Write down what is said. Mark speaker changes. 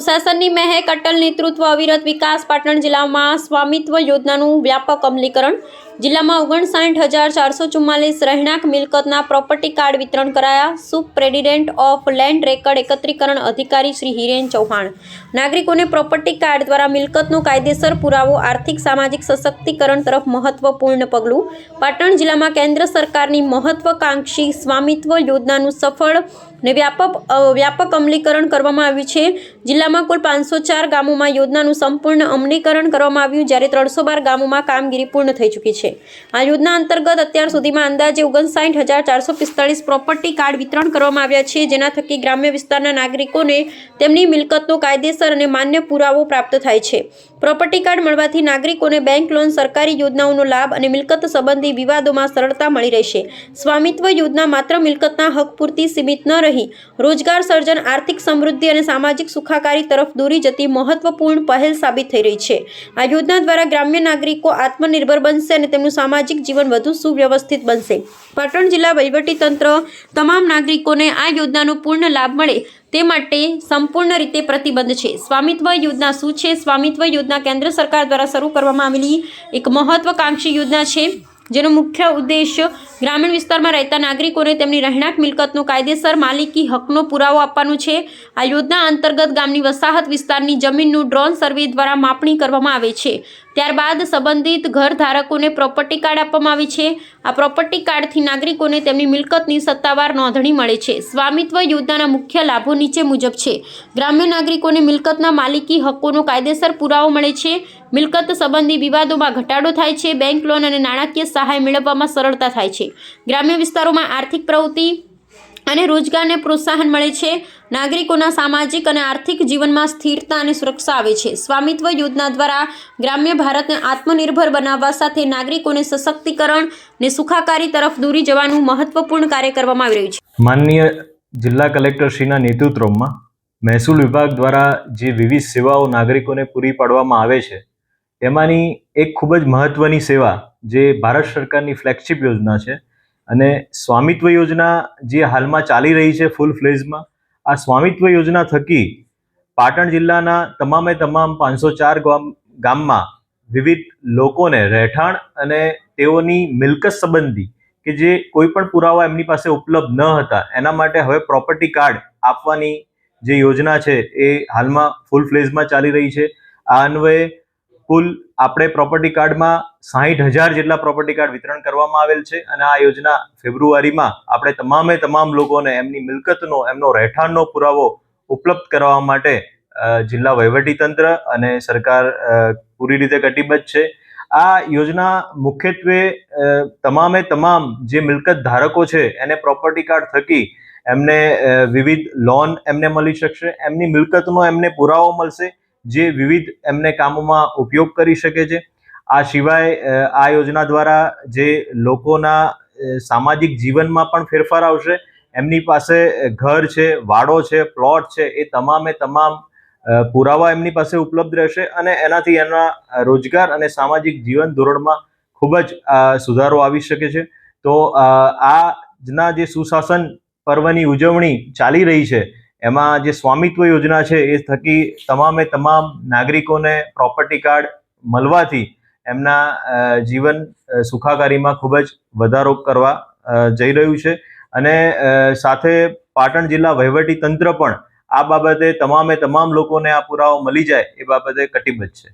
Speaker 1: સુશાસનની મહેક અટલ નેતૃત્વ અવિરત વિકાસ પાટણ જિલ્લામાં સ્વામિત્વ યોજનાનું વ્યાપક અમલીકરણ જિલ્લામાં ઓગણસાઠ હજાર ચારસો ચુમ્માલીસ રહેણાંક મિલકતના પ્રોપર્ટી કાર્ડ વિતરણ કરાયા. સુપ પ્રેસિડેન્ટ ઓફ લેન્ડ રેકર્ડ એકત્રીકરણ અધિકારી શ્રી હિરેન ચૌહાણ. નાગરિકોને પ્રોપર્ટી કાર્ડ દ્વારા મિલકતનો કાયદેસર પુરાવો, આર્થિક, સામાજિક સશક્તિકરણ તરફ મહત્વપૂર્ણ પગલું. પાટણ જિલ્લામાં કેન્દ્ર સરકારની મહત્વકાંક્ષી સ્વામિત્વ યોજનાનું સફળ ને વ્યાપક વ્યાપક અમલીકરણ કરવામાં આવ્યું છે. જિલ્લામાં કુલ પાંચસો ચાર ગામોમાં યોજનાનું સંપૂર્ણ અમલીકરણ કરવામાં આવ્યું, જ્યારે ત્રણસો બાર ગામોમાં કામગીરી પૂર્ણ થઈ ચૂકી છે. આ યોજના અંતર્ગત અત્યાર સુધીમાં અંદાજે ઓગણસાઠ હજાર ચારસો પિસ્તાળીસ પ્રોપર્ટી કાર્ડ વિતરણ કરવામાં આવ્યા છે. જેના થકી ગ્રામ્ય વિસ્તારના નાગરિકોને તેમની મિલકતનો કાયદેસર અને માન્ય પુરાવો પ્રાપ્ત થાય છે. પ્રોપર્ટી કાર્ડ મળવાથી નાગરિકોને બેંક લોન, સરકારી યોજનાઓનો લાભ અને મિલકત સંબંધી વિવાદોમાં સરળતા મળી રહેશે. સ્વામિત્વ યોજના માત્ર મિલકતના હક પૂરતી સીમિત ન રહી. રોજગાર સર્જન, આર્થિક સમૃદ્ધિ અને સામાજિક સુખાકારી તરફ દોરી જતી મહત્વપૂર્ણ પહેલ સાબિત થઈ રહી છે. આ યોજના દ્વારા ગ્રામ્ય નાગરિકો આત્મનિર્ભર બનશે અને તેમનું સામાજિક જીવન વધુ સુવ્યવસ્થિત બનશે. પાટણ જિલ્લા વહીવટીતંત્ર તમામ નાગરિકોને આ યોજનાનો પૂર્ણ લાભ મળે તે માટે સંપૂર્ણ રીતે પ્રતિબદ્ધ છે. સ્વામિત્વ યોજના શું છે? સ્વામિત્વ યોજના કેન્દ્ર સરકાર દ્વારા શરૂ કરવામાં આવેલી એક મહત્વકાંક્ષી યોજના છે, જેનો મુખ્ય ઉદ્દેશ ગ્રામીણ વિસ્તારમાં રહેતા નાગરિકોને તેમની રહેણાંક મિલકતનો કાયદેસર માલિકી હકનો પુરાવો આપવાનું છે. આ યોજના અંતર્ગત ગામની વસાહત વિસ્તારની જમીનનું ડ્રોન સર્વે દ્વારા માપણી કરવામાં આવે છે. ત્યારબાદ સંબંધિત ઘર ધારકોને પ્રોપર્ટી કાર્ડ આપવામાં આવે છે. આ પ્રોપર્ટી કાર્ડથી નાગરિકોને તેમની મિલકતની સત્તાવાર નોંધણી મળે છે. સ્વામિત્વ યોજનાના મુખ્ય લાભો નીચે મુજબ છે. ગ્રામ્ય નાગરિકોને મિલકતના માલિકી હકોનો કાયદેસર પુરાવો મળે છે. મિલકત સંબંધી વિવાદોમાં ઘટાડો થાય છે. બેંક લોન અને નાણાકીય સહાય મેળવવામાં સરળતા થાય છે. ગ્રામ્ય વિસ્તારોમાં આર્થિક પ્રવૃત્તિ અને રોજગારને પ્રોત્સાહન મળે છે. નાગરિકોના સામાજિક અને આર્થિક જીવનમાં સ્થિરતા અને સુરક્ષા આવે છે. સ્વામિત્વ યોજના દ્વારા ગ્રામ્ય ભારતને આત્મનિર્ભર બનાવવા સાથે નાગરિકોને સશક્તિકરણ ને સુખાકારી તરફ દોરી જવાનું મહત્વપૂર્ણ કાર્ય કરવામાં આવી રહ્યું છે.
Speaker 2: માનનીય જિલ્લા કલેક્ટરશ્રીના નેતૃત્વમાં મહેસૂલ વિભાગ દ્વારા જે વિવિધ સેવાઓ નાગરિકોને પૂરી પાડવામાં આવે છે, તેમાંની એક ખૂબ જ મહત્વની સેવા જે ભારત સરકારની ફ્લેગશિપ યોજના છે અને સ્વામિત્વ યોજના જે હાલમાં ચાલી રહી છે ફૂલ ફ્લેઝમાં આ સ્વામિત્વ યોજના થકી પાટણ જિલ્લાના તમામે તમામ પાંચસો ચાર ગામ, ગામમાં વિવિધ લોકોને રહેઠાણ અને તેઓની મિલકત સંબંધી કે જે કોઈ પણ પુરાવા એમની પાસે ઉપલબ્ધ ન હતા, એના માટે હવે પ્રોપર્ટી કાર્ડ આપવાની જે યોજના છે એ હાલમાં ફૂલ ફ્લેઝમાં ચાલી રહી છે. આ અન્વયે કુલ આપણે પ્રોપર્ટી કાર્ડમાં સાહીઠ હજાર જેટલા પ્રોપર્ટી કાર્ડ વિતરણ કરવામાં આવેલ છે અને આ યોજના ફેબ્રુઆરીમાં આપણે તમામે તમામ લોકોને એમની મિલકતનો, એમનો રહેઠાણનો પુરાવો ઉપલબ્ધ કરવા માટે જિલ્લા વહીવટીતંત્ર અને સરકાર પૂરી રીતે કટિબદ્ધ છે. આ યોજના મુખ્યત્વે તમામે તમામ જે મિલકત ધારકો છે એને પ્રોપર્ટી કાર્ડ થકી એમને વિવિધ લોન એમને મળી શકશે, એમની મિલકતનો એમને પુરાવો મળશે જે વિવિધ એમને કામોમાં ઉપયોગ કરી શકે છે. આ સિવાય આ યોજના દ્વારા જે લોકોના સામાજિક જીવનમાં પણ ફેરફાર આવશે. એમની પાસે ઘર છે, વાડો છે, પ્લોટ છે, એ તમામે તમામ પુરાવા એમની પાસે ઉપલબ્ધ રહેશે અને એનાથી એના રોજગાર અને સામાજિક જીવન ધોરણમાં ખૂબ જ સુધારો આવી શકે છે. તો આજના જે સુશાસન પર્વની ઉજવણી ચાલી રહી છે એમાં જે સ્વામિત્વ યોજના છે એ થકી તમામે તમામ નાગરિકોને પ્રોપર્ટી કાર્ડ મળવાથી એમના જીવન સુખાકારીમાં ખૂબ જ વધારો કરવા જઈ રહ્યું છે. અને સાથે પાટણ જિલ્લા વહીવટી તંત્ર પણ આ બાબતે તમામે તમામ લોકોને આ પુરાવો મળી જાય એ બાબતે કટિબદ્ધ છે.